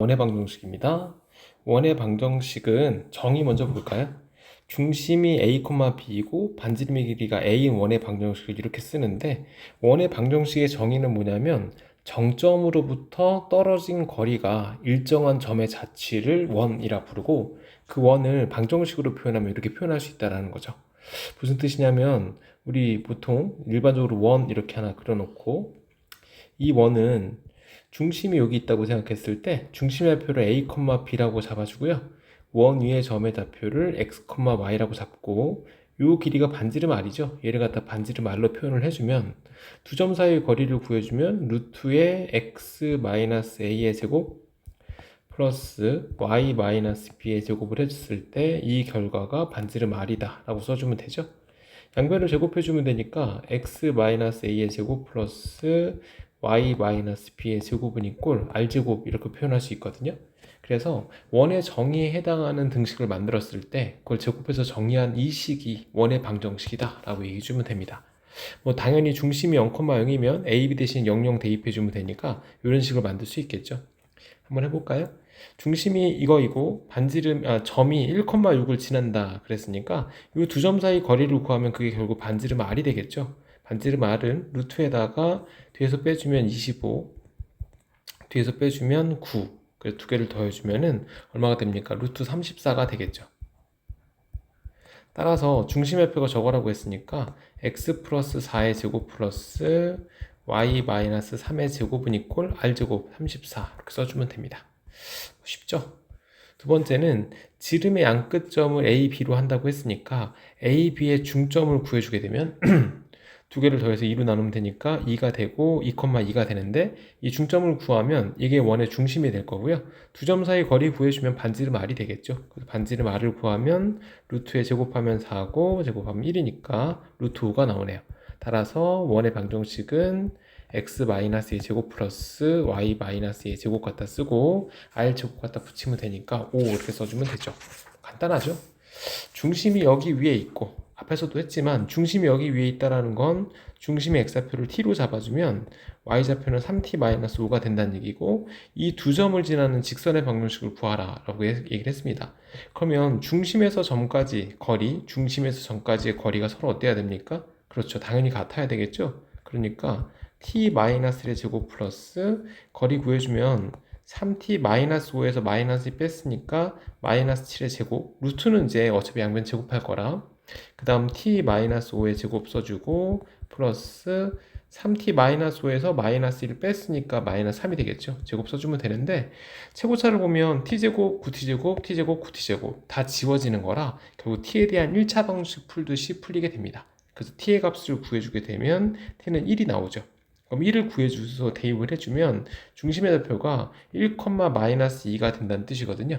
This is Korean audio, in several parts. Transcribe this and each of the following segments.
원의 방정식입니다. 원의 방정식은 정의 먼저 볼까요? 중심이 a, b이고 반지름의 길이가 a인 원의 방정식을 이렇게 쓰는데 원의 방정식의 정의는 뭐냐면 정점으로부터 떨어진 거리가 일정한 점의 자취를 원이라 부르고 그 원을 방정식으로 표현하면 이렇게 표현할 수 있다라는 거죠. 무슨 뜻이냐면 우리 보통 일반적으로 원 이렇게 하나 그려놓고 이 원은 중심이 여기 있다고 생각했을 때 중심의 좌표를 a, b라고 잡아주고요. 원 위의 점의 좌표를 x, y라고 잡고 요 길이가 반지름 r이죠. 얘를 갖다 반지름 r로 표현을 해주면 두 점 사이의 거리를 구해주면 루트의 x a의 제곱 플러스 y b의 제곱을 해줬을 때 이 결과가 반지름 r이다 라고 써주면 되죠. 양변을 제곱해주면 되니까 x a의 제곱 플러스 y 마이너스 b의 제곱은 이꼴 r제곱 이렇게 표현할 수 있거든요. 그래서 원의 정의에 해당하는 등식을 만들었을 때 그걸 제곱해서 정의한 이 식이 원의 방정식이다 라고 얘기해 주면 됩니다. 뭐 당연히 중심이 0,0이면 ab 대신 00 대입해 주면 되니까 이런 식으로 만들 수 있겠죠. 한번 해볼까요? 중심이 이거이고 반지름 아, 점이 1,6을 지난다 그랬으니까 이 두 점 사이 거리를 구하면 그게 결국 반지름 r이 되겠죠. 반지름 r은 루트에다가 뒤에서 빼주면 25 뒤에서 빼주면 9 그래서 두 개를 더해주면은 얼마가 됩니까? 루트 34가 되겠죠. 따라서 중심의 표가 저거라고 했으니까 x 플러스 4의 제곱 플러스 y 마이너스 3의 제곱은 이꼴 r 제곱 34 이렇게 써주면 됩니다. 쉽죠? 두 번째는 지름의 양끝점을 a, b로 한다고 했으니까 a, b의 중점을 구해주게 되면 두 개를 더해서 2로 나누면 되니까 2가 되고 2,2가 되는데 이 중점을 구하면 이게 원의 중심이 될 거고요. 두 점 사이 거리 구해주면 반지름 r이 되겠죠. 그래서 반지름 r을 구하면 루트에 제곱하면 4고 제곱하면 1이니까 루트 5가 나오네요. 따라서 원의 방정식은 x-의 제곱 플러스 y-의 제곱 갖다 쓰고 r 제곱 갖다 붙이면 되니까 5 이렇게 써주면 되죠. 간단하죠? 중심이 여기 위에 있고 앞에서도 했지만 중심이 여기 위에 있다라는 건 중심의 x좌표를 t로 잡아주면 y좌표는 3t-5가 된다는 얘기고 이 두 점을 지나는 직선의 방정식을 구하라 라고 얘기를 했습니다. 그러면 중심에서 점까지 거리, 중심에서 점까지의 거리가 서로 어때야 됩니까? 그렇죠. 당연히 같아야 되겠죠? 그러니까 t-1의 제곱 플러스 거리 구해주면 3t-5에서 마이너스 뺐으니까 마이너스 7의 제곱 루트는 이제 어차피 양변 제곱할 거라 그 다음 t-5의 제곱 써주고 플러스 3t-5에서 마이너스 1 뺐으니까 마이너스 3이 되겠죠. 제곱 써주면 되는데 최고차를 보면 t제곱, 9t제곱, t제곱, 9t제곱 다 지워지는 거라 결국 t에 대한 1차 방식 풀듯이 풀리게 됩니다. 그래서 t의 값을 구해주게 되면 t는 1이 나오죠. 그럼 1을 구해주셔서 대입을 해주면 중심의 좌표가 1,-2가 된다는 뜻이거든요.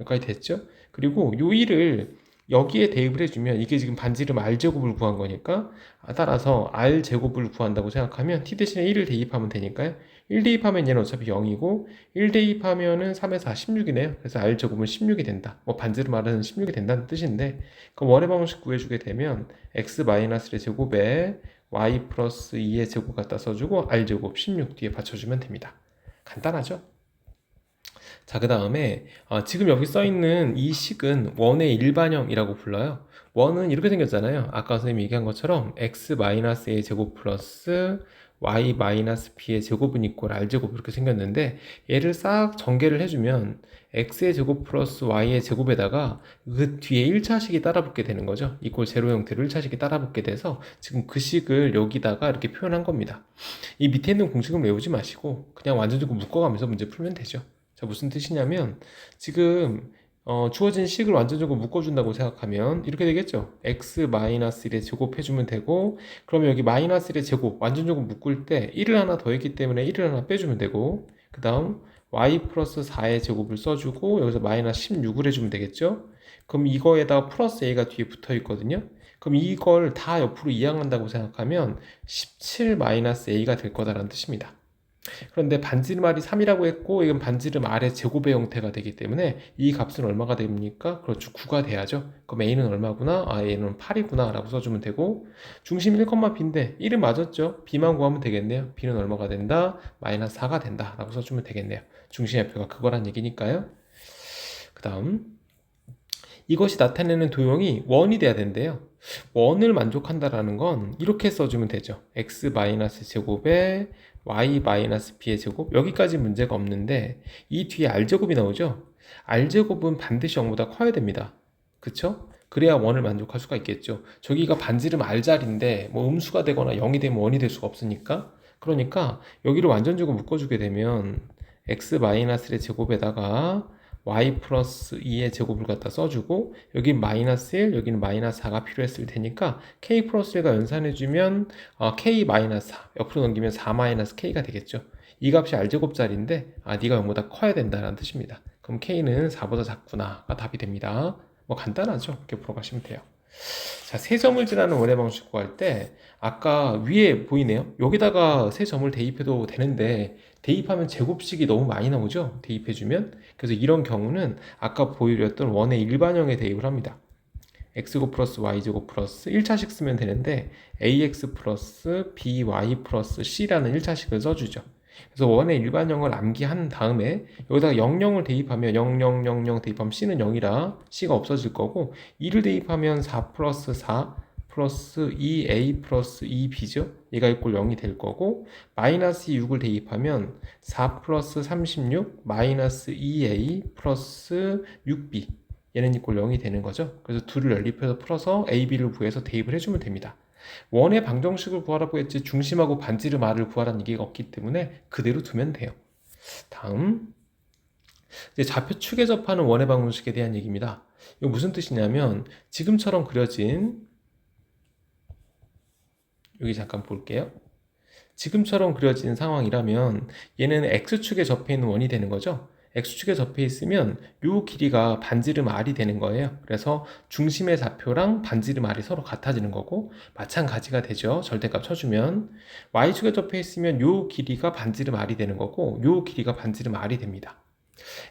여기까지 됐죠? 그리고 요 1을 여기에 대입을 해주면 이게 지금 반지름 r제곱을 구한 거니까 따라서 r제곱을 구한다고 생각하면 t 대신에 1을 대입하면 되니까요. 1 대입하면 얘는 어차피 0이고 1 대입하면은 3에서 4, 16이네요. 그래서 r제곱은 16이 된다. 뭐 반지름 r은 16이 된다는 뜻인데 그럼 원의 방식 구해주게 되면 x-의 제곱에 y 플러스 2의 제곱 갖다 써주고 r제곱 16 뒤에 받쳐주면 됩니다. 간단하죠? 자, 그 다음에 어, 지금 여기 써 있는 이 식은 원의 일반형이라고 불러요. 원은 이렇게 생겼잖아요. 아까 선생님이 얘기한 것처럼 x-a의 제곱 플러스 y-b의 제곱은 있고 r제곱 이렇게 생겼는데 얘를 싹 전개를 해주면 x의 제곱 플러스 y의 제곱에다가 그 뒤에 1차식이 따라붙게 되는 거죠. 이꼴 제로 형태로 1차식이 따라붙게 돼서 지금 그 식을 여기다가 이렇게 표현한 겁니다. 이 밑에 있는 공식은 외우지 마시고 그냥 완전적으로 묶어가면서 문제 풀면 되죠. 자, 무슨 뜻이냐면 지금 어, 주어진 식을 완전적으로 묶어준다고 생각하면 이렇게 되겠죠. x-1에 제곱해주면 되고 그러면 여기 마이너스 1의 제곱 완전적으로 묶을 때 1을 하나 더했기 때문에 1을 하나 빼주면 되고 그 다음 y 플러스 4의 제곱을 써주고 여기서 마이너스 16을 해주면 되겠죠. 그럼 이거에다가 플러스 a가 뒤에 붙어 있거든요. 그럼 이걸 다 옆으로 이항한다고 생각하면 17 마이너스 a가 될 거다라는 뜻입니다. 그런데 반지름 r이 3이라고 했고 이건 반지름 r의 제곱의 형태가 되기 때문에 이 값은 얼마가 됩니까? 그렇죠. 9가 돼야죠. 그럼 a는 얼마구나? 아 a는 8이구나 라고 써주면 되고 중심 1,b인데 1은 맞았죠. b만 구하면 되겠네요. b는 얼마가 된다? 마이너스 4가 된다 라고 써주면 되겠네요. 중심의 표가 그거란 얘기니까요. 그 다음 이것이 나타내는 도형이 원이 돼야 된대요. 원을 만족한다라는 건 이렇게 써주면 되죠. x 제곱에 y b의 제곱 여기까지 문제가 없는데 이 뒤에 r제곱이 나오죠. r제곱은 반드시 0보다 커야 됩니다. 그쵸? 그래야 원을 만족할 수가 있겠죠. 저기가 반지름 r자리인데 뭐 음수가 되거나 0이 되면 원이 될 수가 없으니까 그러니까 여기를 완전적으로 묶어주게 되면 x-의 제곱에다가 y 플러스 2의 제곱을 갖다 써주고 여기 마이너스 1 여기는 마이너스 4가 필요했을 테니까 k 플러스 1가 연산해주면 어, k 마이너스 4 옆으로 넘기면 4 마이너스 k가 되겠죠. 이 값이 r제곱짜리인데 아 네가 0보다 커야 된다는 뜻입니다. 그럼 k는 4보다 작구나가 답이 됩니다. 뭐 간단하죠. 이렇게 풀어가시면 돼요. 자, 세 점을 지나는 원의 방식 구할 때 아까 위에 보이네요. 여기다가 세 점을 대입해도 되는데 대입하면 제곱식이 너무 많이 나오죠. 대입해주면. 그래서 이런 경우는 아까 보여드렸던 원의 일반형에 대입을 합니다. x제곱 플러스 y제곱 플러스 1차식 쓰면 되는데 ax 플러스 by 플러스 c라는 1차식을 써주죠. 그래서 원의 일반형을 암기한 다음에 여기다가 00을 대입하면 0000 대입하면 c는 0이라 c가 없어질 거고 2를 대입하면 4 플러스 4 플러스 2a 플러스 2b죠. 얘가 이꼴 0이 될 거고 마이너스 6을 대입하면 4 플러스 36 마이너스 2a 플러스 6b 얘는 이꼴 0이 되는 거죠. 그래서 둘을 연립해서 풀어서 a, b를 구해서 대입을 해주면 됩니다. 원의 방정식을 구하라고 했지 중심하고 반지름 r을 구하라는 얘기가 없기 때문에 그대로 두면 돼요. 다음 이제 좌표 축에 접하는 원의 방정식에 대한 얘기입니다. 이거 무슨 뜻이냐면 지금처럼 그려진 여기 잠깐 볼게요. 지금처럼 그려진 상황이라면 얘는 x축에 접해 있는 원이 되는 거죠. x축에 접해 있으면 요 길이가 반지름 r이 되는 거예요. 그래서 중심의 좌표랑 반지름 r이 서로 같아지는 거고 마찬가지가 되죠. 절대값 쳐주면 y축에 접해 있으면 요 길이가 반지름 r이 되는 거고 요 길이가 반지름 r이 됩니다.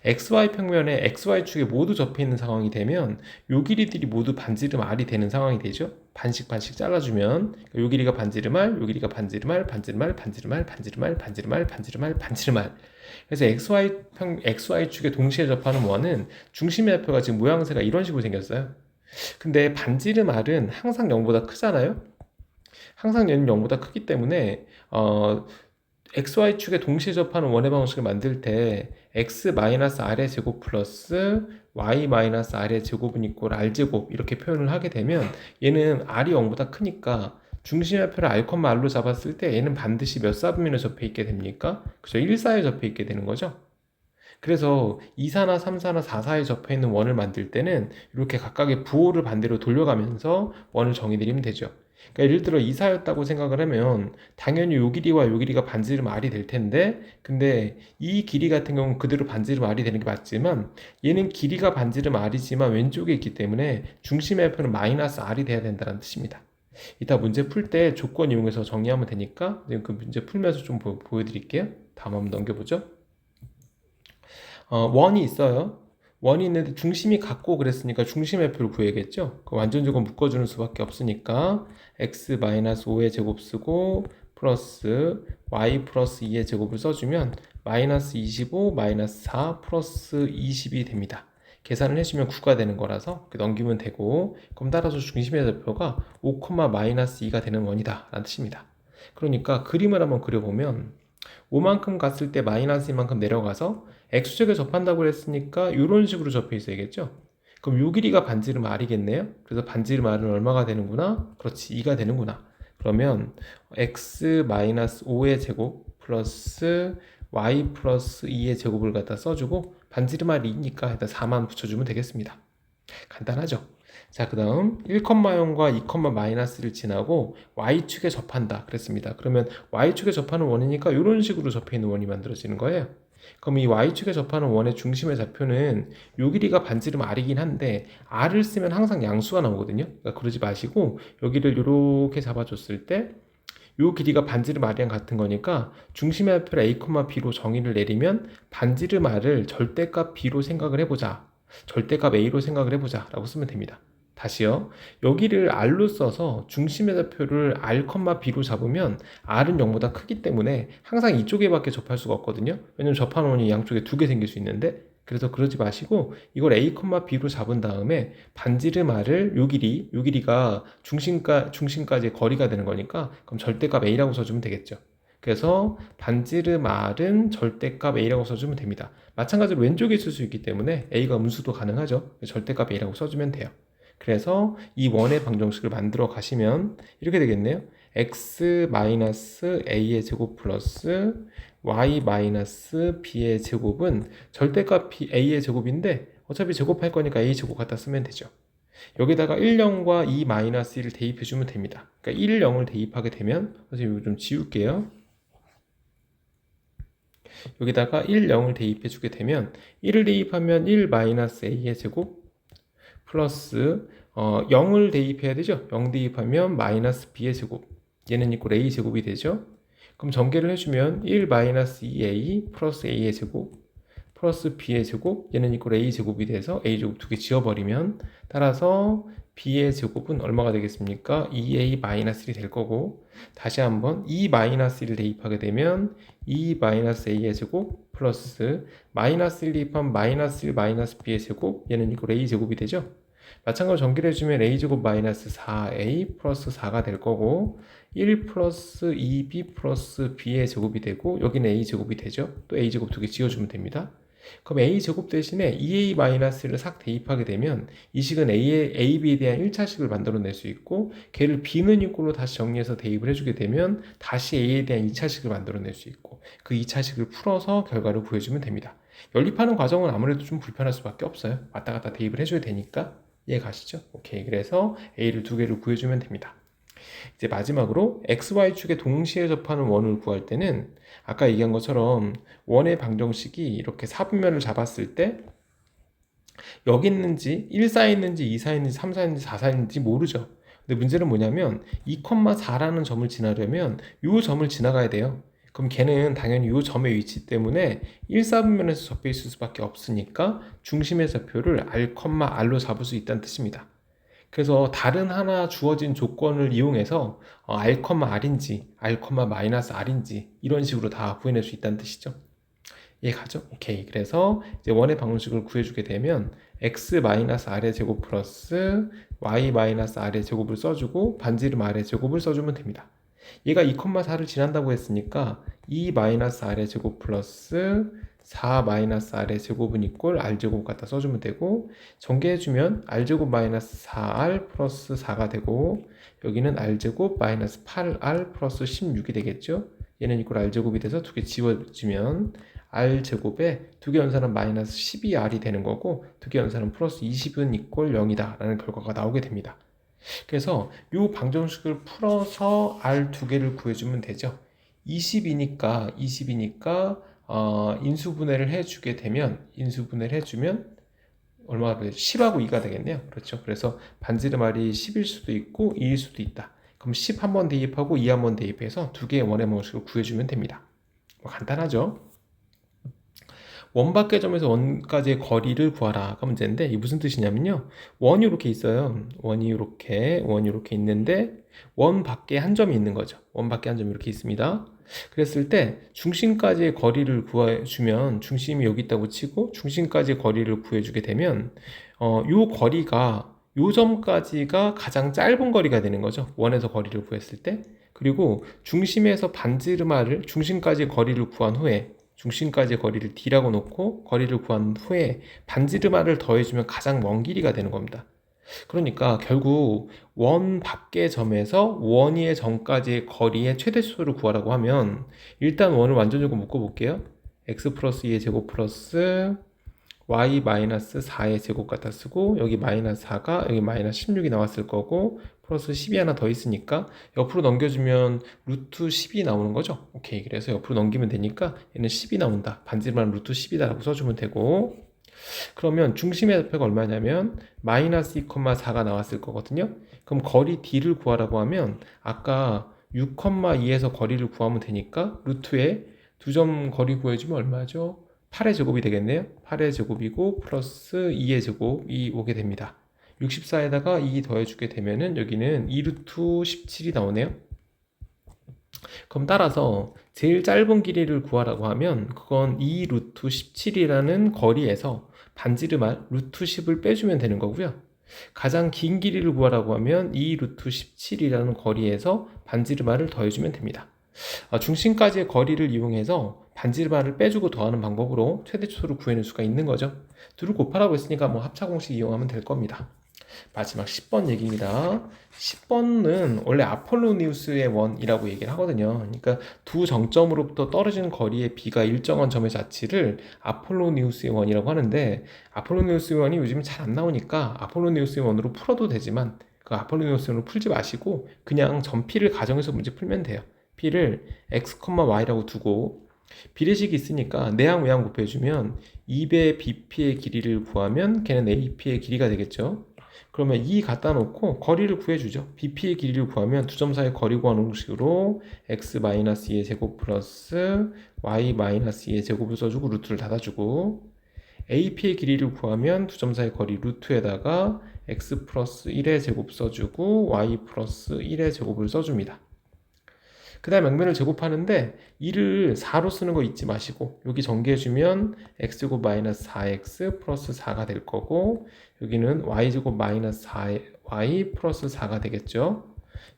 Xy 평면에 xy축에 모두 접해 있는 상황이 되면 요 길이들이 모두 반지름 r이 되는 상황이 되죠. 반씩 반씩 잘라주면 요 길이가 반지름 r, 요 길이가 반지름 r, 반지름 r, 반지름 r, 반지름 r, 반지름 r, 반지름 r, 반지름 r. 그래서 xy 평 xy축에 동시에 접하는 원은 중심의 좌표가 지금 모양새가 이런 식으로 생겼어요. 근데 반지름 r은 항상 0보다 크잖아요. 항상 얘는 0보다 크기 때문에 어 xy축에 동시에 접하는 원의 방식을 만들 때 x-r의 제곱 플러스 y-r의 제곱은 이꼴 r제곱 이렇게 표현을 하게 되면 얘는 r이 0보다 크니까 중심의표를 r, r로 잡았을 때 얘는 반드시 몇 사분면에 접해 있게 됩니까? 그죠? 1사에 접해 있게 되는 거죠. 그래서 2사나 3사나 4사에 접해 있는 원을 만들 때는 이렇게 각각의 부호를 반대로 돌려가면서 원을 정의 내리면 되죠. 그러니까 예를 들어 2사였다고 생각을 하면 당연히 요 길이와 요 길이가 반지름 r이 될 텐데 근데 이 길이 같은 경우는 그대로 반지름 r이 되는 게 맞지만 얘는 길이가 반지름 r이지만 왼쪽에 있기 때문에 중심의 표는 마이너스 r이 돼야 된다는 뜻입니다. 이따 문제 풀 때 조건 이용해서 정리하면 되니까 그 문제 풀면서 좀 보, 여드릴게요 다음 한번 넘겨보죠. 어, 원이 있어요. 원이 있는데 중심이 같고 그랬으니까 중심의 표를 구해야겠죠. 그 완전적으로 묶어주는 수밖에 없으니까 x-5의 제곱 쓰고 플러스 y 플러스 2의 제곱을 써주면 마이너스 25 마이너스 4 플러스 20이 됩니다. 계산을 해주면 9가 되는 거라서 넘기면 되고 그럼 따라서 중심의 좌표가 5, 마이너스 2가 되는 원이다 라는 뜻입니다. 그러니까 그림을 한번 그려보면 5만큼 갔을 때 마이너스 2만큼 내려가서 x축에 접한다고 했으니까 이런 식으로 접해 있어야겠죠. 그럼 요 길이가 반지름 r이겠네요. 그래서 반지름 r은 얼마가 되는구나? 그렇지 2가 되는구나. 그러면 x-5의 제곱 플러스 y 플러스 2의 제곱을 갖다 써주고 반지름 r이니까 일단 4만 붙여주면 되겠습니다. 간단하죠? 자, 그 다음 1,0과 2, 마이너스를 지나고 y축에 접한다 그랬습니다. 그러면 y축에 접하는 원이니까 이런 식으로 접해 있는 원이 만들어지는 거예요. 그럼 이 y축에 접하는 원의 중심의 좌표는 요 길이가 반지름 r이긴 한데 r을 쓰면 항상 양수가 나오거든요. 그러니까 그러지 마시고 여기를 이렇게 잡아줬을 때 요 길이가 반지름 r이랑 같은 거니까 중심의 좌표를 a, b로 정의를 내리면 반지름 r을 절대값 b로 생각을 해보자. 절대값 a로 생각을 해보자 라고 쓰면 됩니다. 다시요. 여기를 r로 써서 중심의 좌표를 r, b로 잡으면 r은 0보다 크기 때문에 항상 이쪽에밖에 접할 수가 없거든요. 왜냐면 접하는 원이 양쪽에 두 개 생길 수 있는데 그래서 그러지 마시고 이걸 a, b로 잡은 다음에 반지름 r을 요 길이 요 길이가 중심까 중심까지 거리가 되는 거니까 그럼 절대값 a라고 써주면 되겠죠. 그래서 반지름 r은 절대값 a라고 써주면 됩니다. 마찬가지로 왼쪽에 있을 수 있기 때문에 a가 음수도 가능하죠. 플러스값 a라고 써주면 돼요. 그래서 이 원의 방정식을 만들어 가시면 이렇게 되겠네요. x-a의 제곱 플러스 y-b의 제곱은 절대값 a의 제곱인데 어차피 제곱할 거니까 a 제곱 갖다 쓰면 되죠. 여기다가 1, 0과 2 마이너스 1을 대입해 주면 됩니다. 그러니까 1, 0을 대입하게 되면 선생님 이거 좀 지울게요. 여기다가 1, 0을 대입해 주게 되면 1을 대입하면 1 마이너스 a의 제곱 플러스 어, 0을 대입해야 되죠. 0 대입하면 마이너스 b의 제곱 얘는 이꼴 a 제곱이 되죠. 그럼 전개를 해주면 1 마이너스 2a 플러스 a의 제곱 플러스 b의 제곱 얘는 이꼴 a 제곱이 돼서 a 제곱 두 개 지워버리면 따라서 b의 제곱은 얼마가 되겠습니까? 2a 마이너스 1이 될 거고 다시 한번 2 마이너스 1을 대입하게 되면 2 마이너스 a의 제곱 플러스 마이너스 1 대입하면 마이너스 1 마이너스 b의 제곱 얘는 이꼴 a 제곱이 되죠. 마찬가지로 전개를 해주면 a제곱 마이너스 4a 플러스 4가 될 거고 1 플러스 2b 플러스 b의 제곱이 되고 여기는 a제곱이 되죠. 또 a제곱 두 개 지워주면 됩니다. 그럼 a제곱 대신에 2a 마이너스를 싹 대입하게 되면 이 식은 a의 ab에 대한 1차식을 만들어낼 수 있고 걔를 b는 이꼴로 다시 정리해서 대입을 해주게 되면 다시 a에 대한 2차식을 만들어낼 수 있고 그 2차식을 풀어서 결과를 구해주면 됩니다. 연립하는 과정은 아무래도 좀 불편할 수밖에 없어요. 왔다 갔다 대입을 해줘야 되니까 이해 가시죠? 오케이. 그래서 a를 두 개를 구해주면 됩니다. 이제 마지막으로 xy축에 동시에 접하는 원을 구할 때는 아까 얘기한 것처럼 원의 방정식이 이렇게 사분면을 잡았을 때 여기 있는지 1, 4 있는지 2, 4 있는지 3, 4 있는지 4, 4 있는지 모르죠. 근데 문제는 뭐냐면 2,4라는 점을 지나려면 이 점을 지나가야 돼요. 그럼 걔는 당연히 이 점의 위치 때문에 1, 4분면에서 접해 있을 수밖에 없으니까 중심의 좌표를 r, r로 잡을 수 있다는 뜻입니다. 그래서 다른 하나 주어진 조건을 이용해서 어, r, r인지 r, r인지 이런 식으로 다 구해낼 수 있다는 뜻이죠. 이해가죠? 오케이. 그래서 이제 원의 방정식을 구해주게 되면 x-r의 제곱 플러스 y-r의 제곱을 써주고 반지름 r의 제곱을 써주면 됩니다. 얘가 2,4를 지난다고 했으니까 2-r의 제곱 플러스 4-r의 제곱은 이꼴 r제곱 갖다 써주면 되고 전개해주면 r제곱 마이너스 4r 플러스 4가 되고 여기는 r제곱 마이너스 8r 플러스 16이 되겠죠? 얘는 이꼴 r제곱이 돼서 두 개 지워주면 r제곱에 두 개 연산은 마이너스 12r이 되는 거고 두 개 연산은 플러스 20은 이꼴 0이다 라는 결과가 나오게 됩니다. 그래서 이 방정식을 풀어서 r 두 개를 구해주면 되죠. 20이니까 20이니까 어, 인수분해를 해주게 되면 인수분해를 해주면 얼마가 되죠? 10하고 2가 되겠네요. 그렇죠. 그래서 반지름 r이 10일 수도 있고 2일 수도 있다. 그럼 10 한 번 대입하고 2 한 번 대입해서 두 개의 원의 방식을 구해주면 됩니다. 뭐 간단하죠. 원 밖의 점에서 원까지의 거리를 구하라가 문제인데 이게 무슨 뜻이냐면요. 원이 이렇게 있어요. 원이 이렇게 원이 이렇게 있는데 원 밖에 한 점이 있는 거죠. 원 밖에 한 점이 이렇게 있습니다. 그랬을 때 중심까지의 거리를 구해주면 중심이 여기 있다고 치고 중심까지의 거리를 구해주게 되면 어, 요 거리가 요 점까지가 가장 짧은 거리가 되는 거죠. 원에서 거리를 구했을 때. 그리고 중심에서 반지름화를 중심까지 거리를 구한 후에 중심까지의 거리를 d라고 놓고 거리를 구한 후에 반지름화를 더해주면 가장 먼 길이가 되는 겁니다. 그러니까 결국 원 밖의 점에서 원위의 점까지의 거리의 최대수를 구하라고 하면 일단 원을 완전적으로 묶어볼게요. x 플러스 2의 제곱 플러스 y 마이너스 4의 제곱 갖다 쓰고 여기 마이너스 4가 여기 마이너스 16이 나왔을 거고 플러스 10이 하나 더 있으니까 옆으로 넘겨주면 루트 10이 나오는 거죠. 오케이. 그래서 옆으로 넘기면 되니까 얘는 10이 나온다. 반지름만 루트 10이다라고 써주면 되고 그러면 중심의 좌표가 얼마냐면 마이너스 2,4가 나왔을 거거든요. 그럼 거리 d를 구하라고 하면 아까 6,2에서 거리를 구하면 되니까 루트에 두 점 거리 구해주면 얼마죠? 8의 제곱이 되겠네요. 8의 제곱이고 플러스 2의 제곱이 오게 됩니다. 64에다가 2 더해주게 되면은 여기는 2루트 17이 나오네요. 그럼 따라서 제일 짧은 길이를 구하라고 하면 그건 2 루트 17이라는 거리에서 반지름알 루트 10을 빼주면 되는 거고요. 가장 긴 길이를 구하라고 하면 2 루트 17이라는 거리에서 반지름알을 더해주면 됩니다. 아, 중심까지의 거리를 이용해서 반지름알을 빼주고 더하는 방법으로 최대초를 구해낼 수가 있는 거죠. 둘을 곱하라고 했으니까 뭐 합차공식 이용하면 될 겁니다. 마지막 10번 얘기입니다. 10번은 원래 아폴로니우스의 원이라고 얘기를 하거든요. 그러니까 두 정점으로부터 떨어지는 거리의 비가 일정한 점의 자치를 아폴로니우스의 원이라고 하는데 아폴로니우스의 원이 요즘 잘 안 나오니까 아폴로니우스의 원으로 풀어도 되지만 그 아폴로니우스의 원으로 풀지 마시고 그냥 전피를 가정해서 문제 풀면 돼요. p를 x, y라고 두고 비례식이 있으니까 내항 외항 곱해주면 2배 bp의 길이를 구하면 걔는 ap의 길이가 되겠죠. 그러면 2 갖다 놓고 거리를 구해주죠. BP의 길이를 구하면 두 점 사이 거리 구하는 공식으로 x-2의 제곱 플러스 y-2의 제곱을 써주고 루트를 닫아주고 AP의 길이를 구하면 두 점 사이 거리 루트에다가 x 플러스 1의 제곱 써주고 y 플러스 1의 제곱을 써줍니다. 그 다음 양면을 제곱하는데 2를 4로 쓰는 거 잊지 마시고 여기 전개해주면 x제곱 마이너스 4x 플러스 4가 될 거고 여기는 y제곱 마이너스 4y 플러스 4가 되겠죠.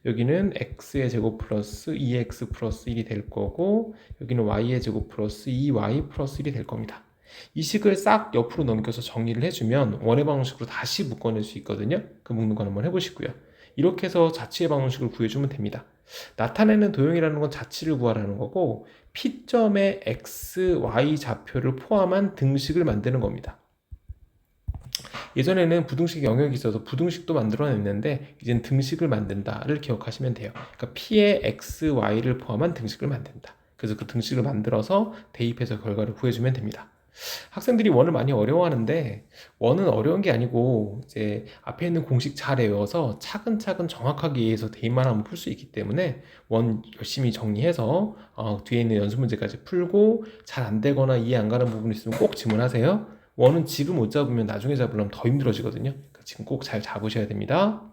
여기는 x의 제곱 플러스 2x 플러스 1이 될 거고 여기는 y의 제곱 플러스 2y 플러스 1이 될 겁니다. 이 식을 싹 옆으로 넘겨서 정리를 해주면 원의 방정식으로 다시 묶어낼 수 있거든요. 그 묶는 거 한번 해보시고요. 이렇게 해서 자치의 방정식을 구해주면 됩니다. 나타내는 도형이라는 건 자치를 구하라는 거고 P점의 x, y 좌표를 포함한 등식을 만드는 겁니다. 예전에는 부등식 영역이 있어서 부등식도 만들어냈는데 이젠 등식을 만든다를 기억하시면 돼요. 그러니까 P의 x, y를 포함한 등식을 만든다. 그래서 그 등식을 만들어서 대입해서 결과를 구해주면 됩니다. 학생들이 원을 많이 어려워하는데 원은 어려운 게 아니고 이제 앞에 있는 공식 잘 외워서 차근차근 정확하게 이해해서 대입만 하면 풀 수 있기 때문에 원 열심히 정리해서 어, 뒤에 있는 연습 문제까지 풀고 잘 안 되거나 이해 안 가는 부분 있으면 꼭 질문하세요. 원은 지금 못 잡으면 나중에 잡으려면 더 힘들어지거든요. 그러니까 지금 꼭 잘 잡으셔야 됩니다.